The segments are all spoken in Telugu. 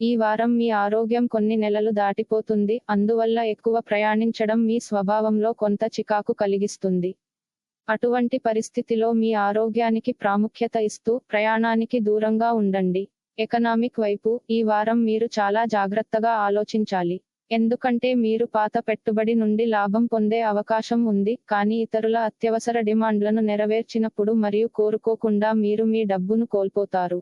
ఈ వారం మీ ఆరోగ్యం కొన్ని నెలలు దాటిపోతుంది అందువల్ల ఎక్కువ ప్రయాణించడం మీ స్వభావంలో కొంత చికాకు కలిగిస్తుంది. అటువంటి పరిస్థితిలో మీ ఆరోగ్యానికి ప్రాముఖ్యత ఇస్తూ ప్రయాణానికి దూరంగా ఉండండి. ఎకనామిక్ వైపు ఈ వారం మీరు చాలా జాగ్రత్తగా ఆలోచించాలి. ఎందుకంటే మీరు పాత పెట్టుబడి నుండి లాభం పొందే అవకాశం ఉంది కానీ ఇతరుల అత్యవసర డిమాండ్లను నెరవేర్చినప్పుడు మరియు కోరుకోకుండా మీరు మీ డబ్బును కోల్పోతారు.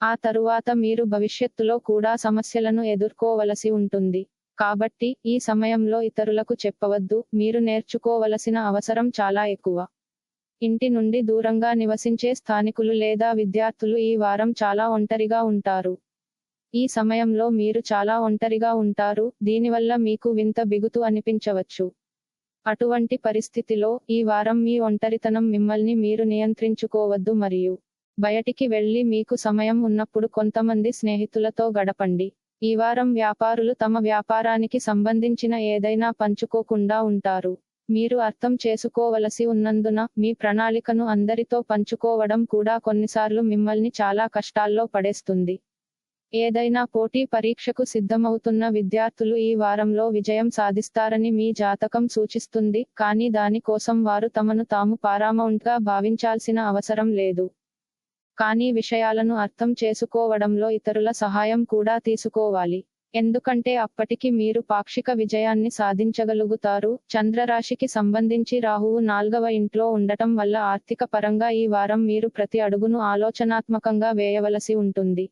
ఆ తరువాత మీరు భవిష్యత్తులో కూడా సమస్యలను ఎదుర్కోవలసి ఉంటుంది. కాబట్టి ఈ సమయంలో ఇతరులకు చెప్పవద్దు మీరు నేర్చుకోవలసిన అవసరం చాలా ఎక్కువ. ఇంటి నుండి దూరంగా నివసించే స్థానికులు లేదా విద్యార్థులు ఈ వారం చాలా ఒంటరిగా ఉంటారు. ఈ సమయంలో మీరు చాలా ఒంటరిగా ఉంటారు దీనివల్ల మీకు వింత బిగుతు అనిపించవచ్చు. అటువంటి పరిస్థితిలో ఈ వారం మీ ఒంటరితనం మిమ్మల్ని మీరు నియంత్రించుకోవద్దు మరియు బయటికి వెళ్ళి మీకు సమయం ఉన్నప్పుడు కొంతమంది స్నేహితులతో గడపండి. ఈ వారం వ్యాపారులు తమ వ్యాపారానికి సంబంధించిన ఏదైనా పంచుకోకుండా ఉంటారు. మీరు అర్థం చేసుకోవలసి ఉన్నందున మీ ప్రణాళికను అందరితో పంచుకోవడం కూడా కొన్నిసార్లు మిమ్మల్ని చాలా కష్టాల్లో పడేస్తుంది. ఏదైనా పోటీ పరీక్షకు సిద్ధమవుతున్న విద్యార్థులు ఈ వారంలో విజయం సాధిస్తారని మీ జాతకం సూచిస్తుంది కానీ దాని కోసం వారు తమను తాము పారామౌంట్గా భావించాల్సిన అవసరం లేదు. కానీ విషయాలను అర్థం చేసుకోవడంలో ఇతరుల సహాయం కూడా తీసుకోవాలి. ఎందుకంటే అప్పటికి మీరు పాక్షిక విజయాన్ని సాధించగలుగుతారు. చంద్రరాశికి సంబంధించి రాహువు నాల్గవ ఇంట్లో ఉండటం వల్ల ఆర్థిక పరంగా ఈ వారం మీరు ప్రతి అడుగును ఆలోచనాత్మకంగా వేయవలసి ఉంటుంది.